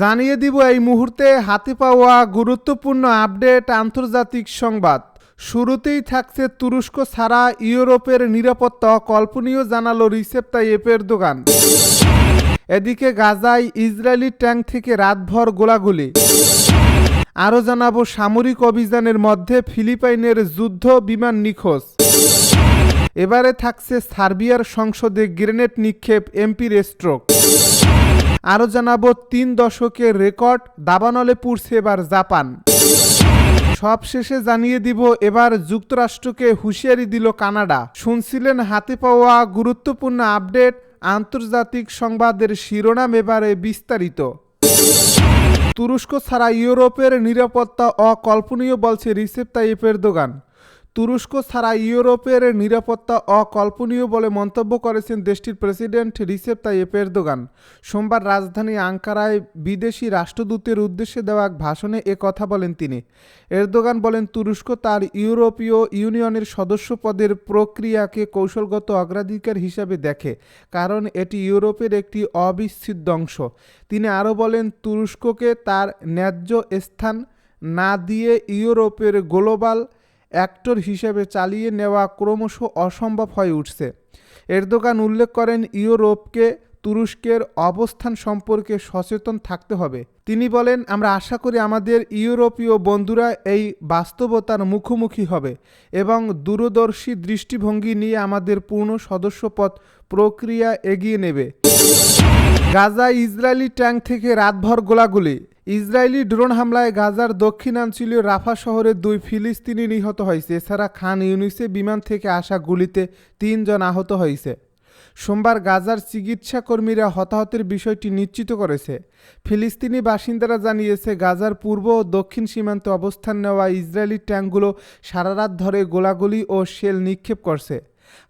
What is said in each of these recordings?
জানিয়ে দিব এই মুহূর্তে হাতে পাওয়া গুরুত্বপূর্ণ আপডেট আন্তর্জাতিক সংবাদ। শুরুতেই থাকছে তুরস্ক ছাড়া ইউরোপের নিরাপত্তা কল্পনীয়, জানালো রিসেপ তাইয়েপের দোকান এদিকে গাজায় ইসরায়েলি ট্যাঙ্ক থেকে রাতভর গোলাগুলি। আরও জানাব সামরিক অভিযানের মধ্যে ফিলিপাইনের যুদ্ধ বিমান নিখোঁজ। এবারে থাকছে সার্বিয়ার সংসদে গ্রেনেড নিক্ষেপ, এমপির স্ট্রোক আরও জানাব তিন দশকের রেকর্ড দাবানলে পুড়ছে এবার জাপান। সবশেষে জানিয়ে দিব এবার যুক্তরাষ্ট্রকে হুঁশিয়ারি দিল কানাডা। শুনছিলেন হাতে পাওয়া গুরুত্বপূর্ণ আপডেট, আন্তর্জাতিক সংবাদের শিরোনাম এবারে বিস্তারিত। তুরস্ক ছাড়া ইউরোপের নিরাপত্তা অকল্পনীয় বলছে রিসেপ তাইপ এরদোগান তুরস্ক ছাড়া ইউরোপের নিরাপত্তা অকল্পনীয় বলে মন্তব্য করেছেন দেশটির প্রেসিডেন্ট রিসেপ তাইয়েপ এরদোগান। সোমবার রাজধানী আঙ্কারায় বিদেশি রাষ্ট্রদূতের উদ্দেশ্যে দেওয়া এক ভাষণে এ কথা বলেন তিনি। এরদোগান বলেন, তুরস্ক তার ইউরোপীয় ইউনিয়নের সদস্য পদের প্রক্রিয়াকে কৌশলগত অগ্রাধিকার হিসাবে দেখে, কারণ এটি ইউরোপের একটি অবিচ্ছেদ্য অংশ। তিনি আরও বলেন, তুরস্ককে তার ন্যায্য স্থান না দিয়ে ইউরোপের গ্লোবাল অ্যাক্টর হিসেবে চালিয়ে নেওয়া ক্রমশ অসম্ভব হয়ে উঠছে। এরদোগান উল্লেখ করেন, ইউরোপকে তুরস্কের অবস্থান সম্পর্কে সচেতন থাকতে হবে। তিনি বলেন, আমরা আশা করি আমাদের ইউরোপীয় বন্ধুরা এই বাস্তবতার মুখোমুখি হবে এবং দূরদর্শী দৃষ্টিভঙ্গি নিয়ে আমাদের পূর্ণ সদস্যপদ প্রক্রিয়া এগিয়ে নেবে। গাজা ইসরায়েলি ট্যাঙ্ক থেকে রাতভর গোলাগুলি ইসরায়েলি ড্রোন হামলায় গাজার দক্ষিণাঞ্চলীয় রাফা শহরে দুই ফিলিস্তিনি নিহত হয়েছে। এছাড়া খান ইউনিসে বিমান থেকে আসা গুলিতে তিনজন আহত হয়েছে। সোমবার গাজার চিকিৎসা কর্মীরা হতাহতের বিষয়টি নিশ্চিত করেছে। ফিলিস্তিনি বাসিন্দারা জানিয়েছে, গাজার পূর্ব ও দক্ষিণ সীমান্তে অবস্থান নেওয়া ইসরায়েলি ট্যাঙ্কগুলো সারা রাত ধরে গোলাগুলি ও শেল নিক্ষেপ করছে।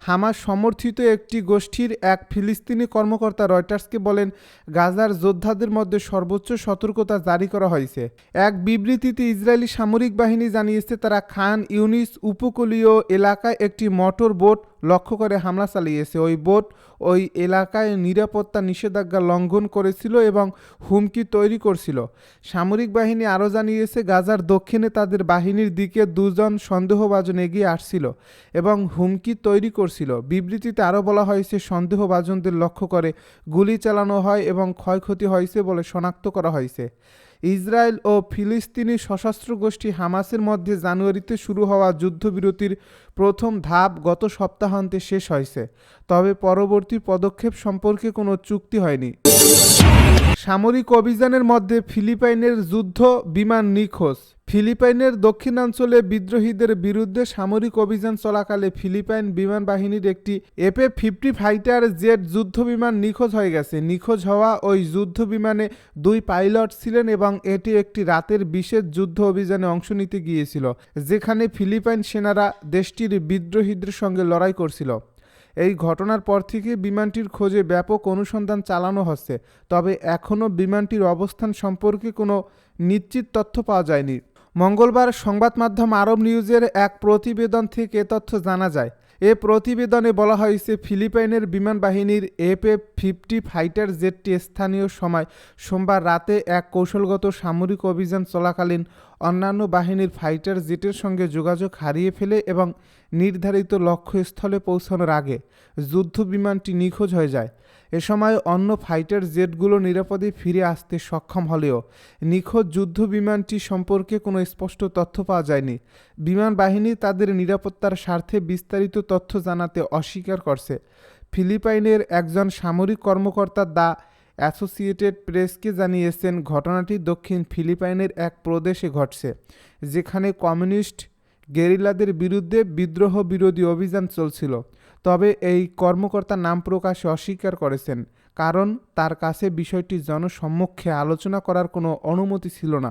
হামাস সমর্থিত একটি গোষ্ঠীর এক ফিলিস্তিনি কর্মকর্তা রয়টার্সকে বলেন, গাজার যোদ্ধাদের মধ্যে সর্বোচ্চ সতর্কতা জারি করা হয়েছে। এক বিবৃতিতে ইসরায়েলি সামরিক বাহিনী জানিয়েছে, তারা খান ইউনিস উপকূলীয় এলাকায় একটি মোটর বোট লক্ষ্য করে হামলা চালিয়েছে। ওই বোট ওই এলাকায় নিরাপত্তা নিষেধাজ্ঞা লঙ্ঘন করেছিল এবং হুমকি তৈরি করছিল। সামরিক বাহিনী আরও জানিয়েছে, গাজার দক্ষিণে তাদের বাহিনীর দিকে দুজন সন্দেহভাজন এগিয়ে আসছিল এবং হুমকি তৈরি করছিল। বিবৃতিতে আরও বলা হয়েছে, সন্দেহভাজনদের লক্ষ্য করে গুলি চালানো হয় এবং ক্ষয়ক্ষতি হয়েছে বলে শনাক্ত করা হয়েছে। ইসরায়েল ও ফিলিস্তিনি সশস্ত্র গোষ্ঠী হামাসের মধ্যে জানুয়ারিতে শুরু হওয়া যুদ্ধবিরতির প্রথম ধাপ গত সপ্তাহান্তে শেষ হয়েছে। তবে পরবর্তী পদক্ষেপ সম্পর্কে কোনো চুক্তি হয়নি। সামরিক অভিযানের মধ্যে ফিলিপাইনের যুদ্ধ বিমান নিখোঁজ। ফিলিপাইনের দক্ষিণাঞ্চলে বিদ্রোহীদের বিরুদ্ধে সামরিক অভিযান চলাকালে ফিলিপাইন বিমান বাহিনীর একটি এপে ফিফটি ফাইটার জেট যুদ্ধ বিমান নিখোঁজ হয়ে গেছে। নিখোঁজ হওয়া ওই যুদ্ধ বিমানে দুই পাইলট ছিলেন এবং এটি একটি রাতের বিশেষ যুদ্ধ অভিযানে অংশ নিতে গিয়েছিল, যেখানে ফিলিপাইন সেনারা দেশটির বিদ্রোহীদের সঙ্গে লড়াই করছিল। এই ঘটনার পর থেকে বিমানটির খোঁজে ব্যাপক অনুসন্ধান চালানো হচ্ছে, তবে এখনও বিমানটির অবস্থান সম্পর্কে কোনো নিশ্চিত তথ্য পাওয়া যায়নি। মঙ্গলবার সংবাদ মাধ্যম আরব নিউজের এক প্রতিবেদন থেকে তথ্য জানা যায়। এ প্রতিবেদনে বলা হয়েছে, ফিলিপাইনের বিমান বাহিনীর এফএ ফিফটি ফাইটার জেটটি স্থানীয় সময় সোমবার রাতে এক কৌশলগত সামরিক অভিযান চলাকালীন অন্যান্য বাহিনীর ফাইটার জেটের সঙ্গে যোগাযোগ হারিয়ে ফেলে এবং নির্ধারিত লক্ষ্যস্থলে পৌঁছানোর আগে যুদ্ধ বিমানটি নিখোঁজ হয়ে যায়। এ সময় অন্য ফাইটার জেটগুলো নিরাপদে ফিরে আসতে সক্ষম হলেও নিখোঁজ যুদ্ধ বিমানটি সম্পর্কে কোনো স্পষ্ট তথ্য পাওয়া যায়নি। বিমান বাহিনী তাদের নিরাপত্তার স্বার্থে বিস্তারিত তথ্য জানাতে অস্বীকার করছে। ফিলিপাইনের একজন সামরিক কর্মকর্তা দা অ্যাসোসিয়েটেড প্রেসকে জানিয়েছেন, ঘটনাটি দক্ষিণ ফিলিপাইনের এক প্রদেশে ঘটছে, যেখানে কমিউনিস্ট গেরিলাদের বিরুদ্ধে বিদ্রোহ বিরোধী অভিযান চলছিল, তবে এই কর্মকর্তা নাম প্রকাশে অস্বীকার করেছেন, কারণ তার কাছে বিষয়টি জনসম্মুখে আলোচনা করার কোনো অনুমতি ছিল না।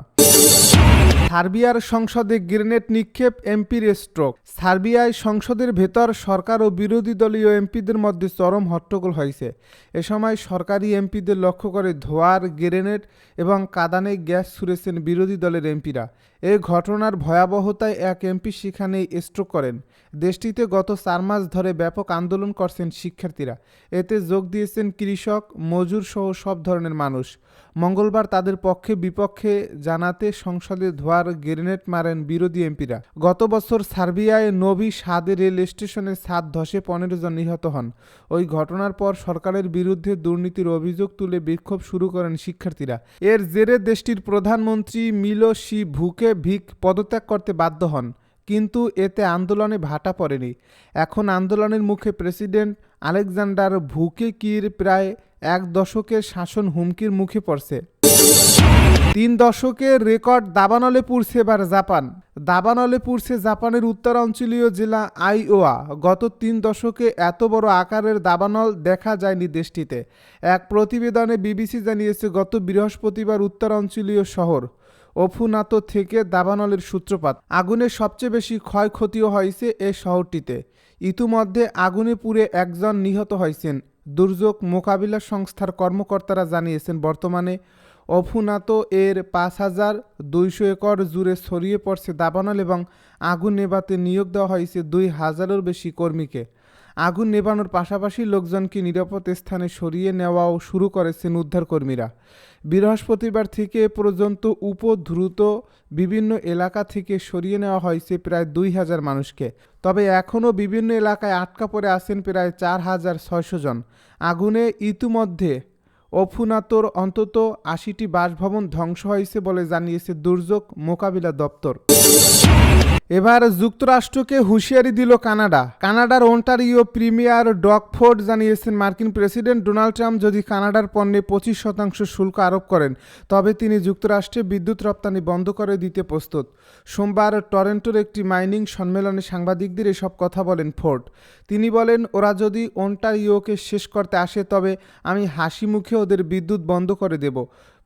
সার্বিয়ার সংসদে গ্রেনেড নিক্ষেপ এমপির স্ট্রোক। সার্বিয়ায় সংসদের ভেতর সরকার ও বিরোধী দলীয় এমপিদের মধ্যে চরম হট্টগোল হয়েছে। এ সময় সরকারি এমপিদের লক্ষ্য করে ধোয়ার গ্রেনেড এবং কাদানে গ্যাস ছুড়েছেন বিরোধী দলের এমপিরা। এই ঘটনার ভয়াবহতায় এক এমপি সেখানেই স্ট্রোক করেন। দেশটিতে গত চার মাস ধরে ব্যাপক আন্দোলন করছেন শিক্ষার্থীরা। এতে যোগ দিয়েছেন কৃষক, মজুর সহ সব ধরনের মানুষ। মঙ্গলবার তাদের পক্ষে বিপক্ষে জানাতে সংসদে ধোয়ার গ্রেনেড মারেন বিরোধী এমপিরা। গত বছর সার্বিয়ায় নবী সাদে রেল স্টেশনে সাত ধসে পনেরো জন নিহত হন। ওই ঘটনার পর সরকারের বিরুদ্ধে দুর্নীতির অভিযোগ তুলে বিক্ষোভ শুরু করেন শিক্ষার্থীরা। এর জেরে দেশটির প্রধানমন্ত্রী মিলো মিলোসি ভুকে ভিক পদত্যাগ করতে বাধ্য হন, কিন্তু এতে আন্দোলনে ভাটা পড়েনি। এখন আন্দোলনের মুখে প্রেসিডেন্ট আলেকজান্ডার ভুকে কির প্রায় এক দশকের শাসন হুমকির মুখে পড়ছে। তিন দশকের রেকর্ড দাবানলে পুড়ছে এবার জাপান। দাবানলে পুড়ছে জাপানের উত্তরাঞ্চলীয় জেলা আইওয়া। গত তিন দশকে এত বড় আকারের দাবানল দেখা যায়নি দেশটিতে। এক প্রতিবেদনে বিবিসি জানিয়েছে, গত বৃহস্পতিবার উত্তরাঞ্চলীয় শহর অফুনাতো থেকে দাবানলের সূত্রপাত। আগুনে সবচেয়ে বেশি ক্ষয়ক্ষতিও হয়েছে এ শহরটিতে। ইতিমধ্যে আগুনে পুড়ে একজন নিহত হয়েছেন। দুর্যোগ মোকাবিলা সংস্থার কর্মকর্তারা জানিয়েছেন, বর্তমানে অফুনাতো এর পাঁচ হাজার দুইশো একর জুড়ে ছড়িয়ে পড়ছে দাবানল এবং আগুন নেভাতে নিয়োগ দেওয়া হয়েছে দুই হাজারের বেশি কর্মীকে। আগুন নেভানোর পাশাপাশি লোকজনকে নিরাপদ স্থানে সরিয়ে নেওয়াও শুরু করেছেন উদ্ধারকর্মীরা। বৃহস্পতিবার থেকে পর্যন্ত উপদ্রুত বিভিন্ন এলাকা থেকে সরিয়ে নেওয়া হয়েছে প্রায় দুই হাজার মানুষকে। তবে এখনও বিভিন্ন এলাকায় আটকা পড়ে আছেন প্রায় চার হাজার ছয়শো জন। আগুনে ইতিমধ্যে অফুনাতোর অন্তত আশিটি বাসভবন ধ্বংস হয়েছে বলে জানিয়েছে দুর্যোগ মোকাবিলা দপ্তর। এবার যুক্তরাষ্ট্রকে হুঁশিয়ারি দিল কানাডা। কানাডার ওন্টারিও প্রিমিয়ার ডকফোর্ড জানিয়েছেন মার্কিন প্রেসিডেন্ট ডোনাল্ড ট্রাম্প যদি কানাডার পণ্যে পঁচিশ শতাংশ শুল্ক আরোপ করেন, তবে তিনি যুক্তরাষ্ট্রে বিদ্যুৎ রপ্তানি বন্ধ করে দিতে প্রস্তুত। সোমবার টরেন্টোর একটি মাইনিং সম্মেলনে সাংবাদিকদের এসব কথা বলেন ফোর্ড। তিনি বলেন, ওরা যদি ওন্টারিওকে শেষ করতে আসে, তবে আমি হাসি মুখে ওদের বিদ্যুৎ বন্ধ করে দেব।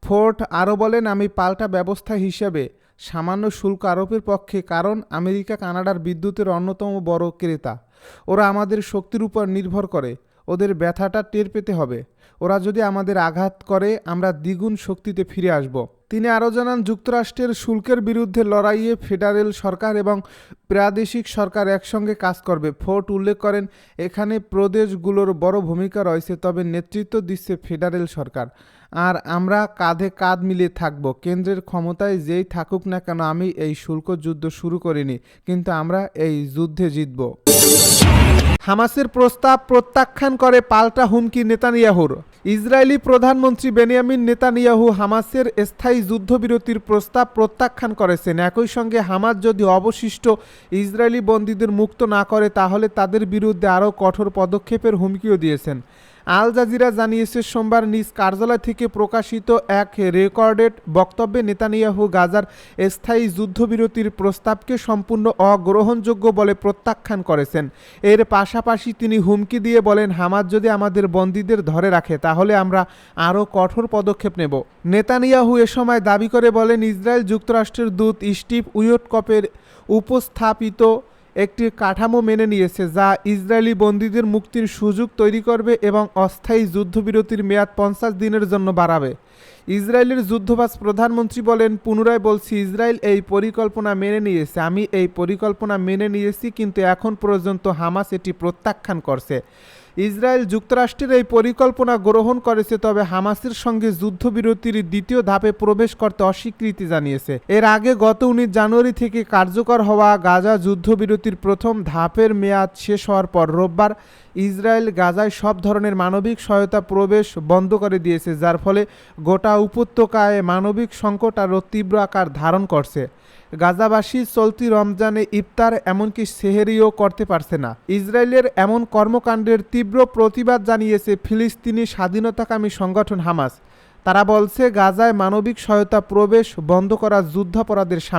ফোর্ট আরও বলেন, আমি পাল্টা ব্যবস্থা হিসেবে সামান্য শুল্ক আরোপের পক্ষে কারণ আমেরিকা, কানাডার বিদ্যুতের অন্যতম বড় ক্রেতা। ওরা আমাদের শক্তির উপর নির্ভর করে। ওদের ব্যথাটা টের পেতে হবে। ওরা যদি আমাদের আঘাত করে, আমরা দ্বিগুণ শক্তিতে ফিরে আসব। তিনি আরও জানান, যুক্তরাষ্ট্রের শুল্কের বিরুদ্ধে লড়াইয়ে ফেডারেল সরকার এবং প্রাদেশিক সরকার একসঙ্গে কাজ করবে। ফোর্ট উল্লেখ করেন, এখানে প্রদেশগুলোর বড় ভূমিকা রয়েছে, তবে নেতৃত্ব দিচ্ছে ফেডারেল সরকার। আর আমরা কাঁধে কাঁধ মিলিয়ে থাকব। কেন্দ্রের ক্ষমতায় যেই থাকুক না কেন আমি এই শুল্ক যুদ্ধ শুরু করিনি, কিন্তু আমরা এই যুদ্ধে জিতব। হামাসের প্রস্তাব প্রত্যাখ্যান করে পাল্টা হুমকি নেতানিয়াহুর। ইসরায়েলি প্রধানমন্ত্রী বেনিয়ামিন নেতানিয়াহু হামাসের স্থায়ী যুদ্ধবিরতির প্রস্তাব প্রত্যাখ্যান করেছেন। একই সঙ্গে হামাস যদি অবশিষ্ট ইসরায়েলি বন্দীদের মুক্ত না করে, তাহলে তাদের বিরুদ্ধে আরও কঠোর পদক্ষেপের হুমকিও দিয়েছেন। আল জাজিরা জানিয়েছে, সোমবার নিজ কার্যালয় থেকে প্রকাশিত এক রেকর্ডেড বক্তব্যে নেতানিয়াহু গাজার স্থায়ী যুদ্ধবিরতির প্রস্তাবকে সম্পূর্ণ অগ্রহণযোগ্য বলে প্রত্যাখ্যান করেছেন। এর পাশাপাশি তিনি হুমকি দিয়ে বলেন হামাজ যদি আমাদের বন্দীদের ধরে রাখে, তাহলে আমরা আরও কঠোর পদক্ষেপ নেব। নেতানিয়াহু এ সময় দাবি করে বলেন, ইসরায়েল যুক্তরাষ্ট্রের দূত স্টিভ উইয়টকপের উপস্থাপিত একটি কাঠামো মেনে নিয়েছে যা ইসরায়েলি বন্দীদের মুক্তির সুযোগ তৈরি করবে এবং অস্থায়ী যুদ্ধবিরতির মেয়াদ পঞ্চাশ দিনের জন্য বাড়াবে। ইসরায়েলের যুদ্ধবাজ প্রধানমন্ত্রী বলেন, পুনরায় বলছি, ইসরায়েল এই পরিকল্পনা মেনে নিয়েছে। আমি এই পরিকল্পনা মেনে নিয়েছি, কিন্তু এখন পর্যন্ত হামাস এটি প্রত্যাখ্যান করছে। ইসরায়েল যুক্তরাষ্ট্রের এই পরিকল্পনা গ্রহণ করেছে, তবে হামাসের সঙ্গে যুদ্ধবিরতির দ্বিতীয় ধাপে প্রবেশ করতে অস্বীকৃতি জানিয়েছে। এর আগে গত উনিশ জানুয়ারি থেকে কার্যকর হওয়া গাজা যুদ্ধবিরতির প্রথম ধাপের মেয়াদ শেষ হওয়ার পর রোববার ইসরায়েল গাজায় সব ধরনের মানবিক সহায়তা প্রবেশ বন্ধ করে দিয়েছে, যার ফলে গোটা উপত্যকায় মানবিক সংকট আরও তীব্র আকার ধারণ করছে। গাজাবাসী চলতি রমজানে ইফতার এমনকি সেহেরিও করতে পারছে না। ইসরায়েলের এমন কর্মকাণ্ডের তীব্র প্রতিবাদ জানিয়েছে ফিলিস্তিনি স্বাধীনতাকামী সংগঠন হামাস। তারা বলছে, গাজায় মানবিক সহায়তা প্রবেশ বন্ধ করা যুদ্ধাপরাধের